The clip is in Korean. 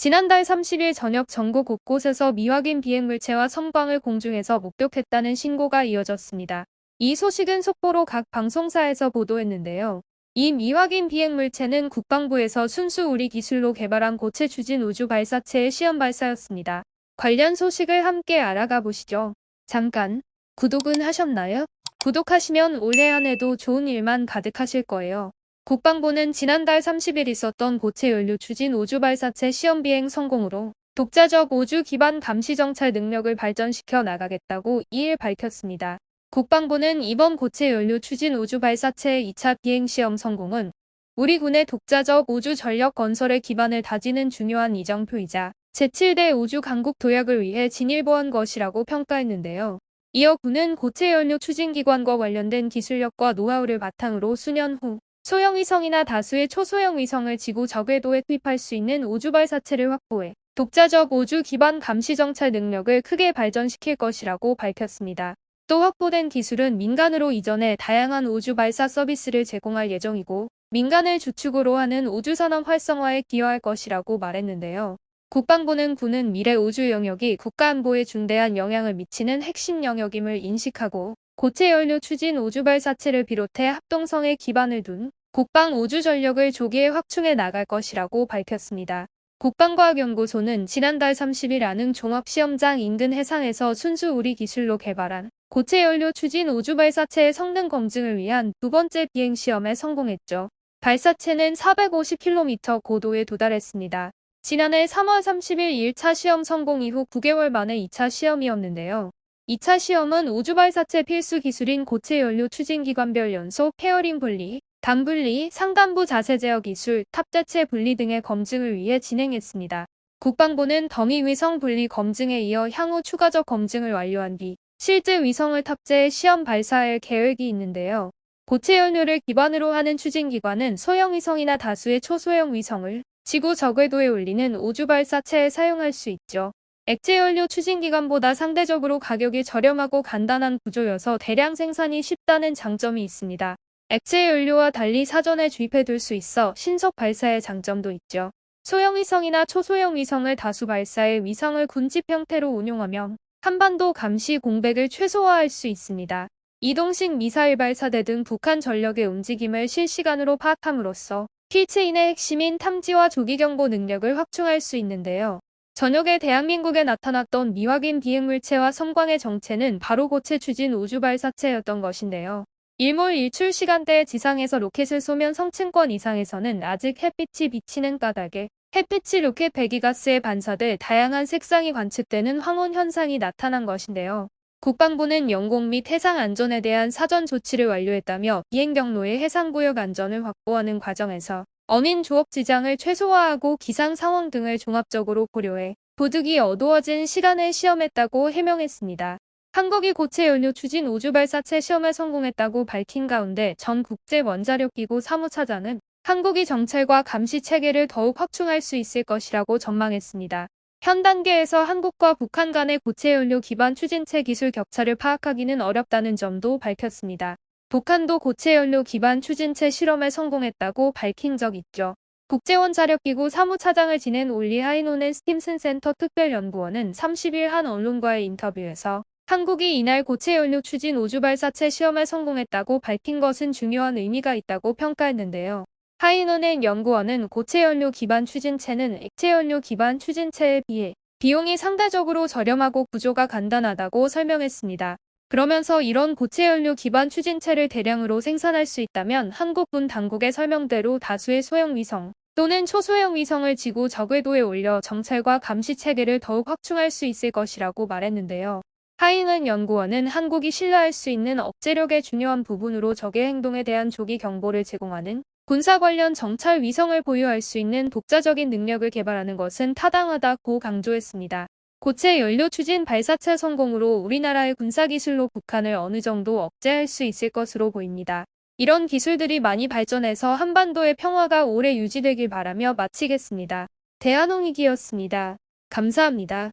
지난달 30일 저녁 전국 곳곳에서 미확인 비행물체와 성광을 공중에서 목격했다는 신고가 이어졌습니다. 이 소식은 속보로 각 방송사에서 보도했는데요. 이 미확인 비행물체는 국방부에서 순수 우리 기술로 개발한 고체 추진 우주 발사체의 시험 발사였습니다. 관련 소식을 함께 알아가 보시죠. 잠깐, 구독은 하셨나요? 구독하시면 올해 안에도 좋은 일만 가득하실 거예요. 국방부는 지난달 30일 있었던 고체 연료 추진 우주 발사체 시험 비행 성공으로 독자적 우주 기반 감시 정찰 능력을 발전시켜 나가겠다고 2일 밝혔습니다. 국방부는 이번 고체 연료 추진 우주 발사체의 2차 비행 시험 성공은 우리 군의 독자적 우주 전력 건설의 기반을 다지는 중요한 이정표이자 제7대 우주 강국 도약을 위해 진일보한 것이라고 평가했는데요. 이어 군은 고체 연료 추진 기관과 관련된 기술력과 노하우를 바탕으로 수년 후 소형 위성이나 다수의 초소형 위성을 지구 저궤도에 투입할 수 있는 우주 발 사체를 확보해 독자적 우주 기반 감시 정찰 능력을 크게 발전시킬 것이라고 밝혔습니다. 또 확보된 기술은 민간으로 이전해 다양한 우주 발사 서비스를 제공할 예정이고 민간을 주축으로 하는 우주산업 활성화에 기여할 것이라고 말했는데요. 국방부는 군은 미래 우주 영역이 국가안보에 중대한 영향을 미치는 핵심 영역임을 인식하고 고체 연료 추진 우주 발 사체를 비롯해 합동성에 기반을 둔 국방 우주 전력을 조기에 확충해 나갈 것이라고 밝혔습니다. 국방과학연구소는 지난달 30일 아능 종합시험장 인근 해상에서 순수 우리 기술로 개발한 고체 연료 추진 우주 발사체의 성능 검증을 위한 두 번째 비행 시험에 성공했죠. 발사체는 450km 고도에 도달했습니다. 지난해 3월 30일 1차 시험 성공 이후 9개월 만에 2차 시험이었는데요. 2차 시험은 우주 발사체 필수 기술인 고체 연료 추진 기관별 연소, 페어링 분리, 단분리, 상단부 자세 제어 기술, 탑재체 분리 등의 검증을 위해 진행했습니다. 국방부는 더미 위성 분리 검증에 이어 향후 추가적 검증을 완료한 뒤 실제 위성을 탑재해 시험 발사할 계획이 있는데요. 고체 연료를 기반으로 하는 추진기관은 소형 위성이나 다수의 초소형 위성을 지구 저궤도에 올리는 우주 발사체에 사용할 수 있죠. 액체 연료 추진기관보다 상대적으로 가격이 저렴하고 간단한 구조여서 대량 생산이 쉽다는 장점이 있습니다. 액체 연료와 달리 사전에 주입해 둘 수 있어 신속 발사의 장점도 있죠. 소형 위성이나 초소형 위성을 다수 발사해 위성을 군집 형태로 운용하면 한반도 감시 공백을 최소화할 수 있습니다. 이동식 미사일 발사대 등 북한 전력의 움직임을 실시간으로 파악함으로써 필체인의 핵심인 탐지와 조기경보 능력을 확충할 수 있는데요. 저녁에 대한민국에 나타났던 미확인 비행물체와 섬광의 정체는 바로 고체 추진 우주 발사체였던 것인데요. 일몰 일출 시간대에 지상에서 로켓을 쏘면 성층권 이상에서는 아직 햇빛이 비치는 까닭에 햇빛이 로켓 배기가스에 반사돼 다양한 색상이 관측되는 황혼 현상이 나타난 것인데요. 국방부는 영공 및 해상 안전에 대한 사전 조치를 완료했다며 비행 경로의 해상구역 안전을 확보하는 과정에서 어민 조업 지장을 최소화하고 기상 상황 등을 종합적으로 고려해 도둑이 어두워진 시간에 시험했다고 해명했습니다. 한국이 고체 연료 추진 우주 발사체 시험에 성공했다고 밝힌 가운데 전 국제 원자력 기구 사무차장은 한국이 정찰과 감시 체계를 더욱 확충할 수 있을 것이라고 전망했습니다. 현 단계에서 한국과 북한 간의 고체 연료 기반 추진체 기술 격차를 파악하기는 어렵다는 점도 밝혔습니다. 북한도 고체 연료 기반 추진체 실험에 성공했다고 밝힌 적 있죠. 국제원자력기구 사무차장을 지낸 올리 하이노넨 스팀슨 센터 특별연구원은 30일 한 언론과의 인터뷰에서 한국이 이날 고체 연료 추진 우주 발사체 시험에 성공했다고 밝힌 것은 중요한 의미가 있다고 평가했는데요. 하이노넨 연구원은 고체 연료 기반 추진체는 액체 연료 기반 추진체에 비해 비용이 상대적으로 저렴하고 구조가 간단하다고 설명했습니다. 그러면서 이런 고체 연료 기반 추진체를 대량으로 생산할 수 있다면 한국군 당국의 설명대로 다수의 소형 위성 또는 초소형 위성을 지구 저궤도에 올려 정찰과 감시 체계를 더욱 확충할 수 있을 것이라고 말했는데요. 하이는 연구원은 한국이 신뢰할 수 있는 억제력의 중요한 부분으로 적의 행동에 대한 조기 경보를 제공하는 군사 관련 정찰 위성을 보유할 수 있는 독자적인 능력을 개발하는 것은 타당하다고 강조했습니다. 고체 연료 추진 발사체 성공으로 우리나라의 군사기술로 북한을 어느 정도 억제할 수 있을 것으로 보입니다. 이런 기술들이 많이 발전해서 한반도의 평화가 오래 유지되길 바라며 마치겠습니다. 대한홍익이었습니다. 감사합니다.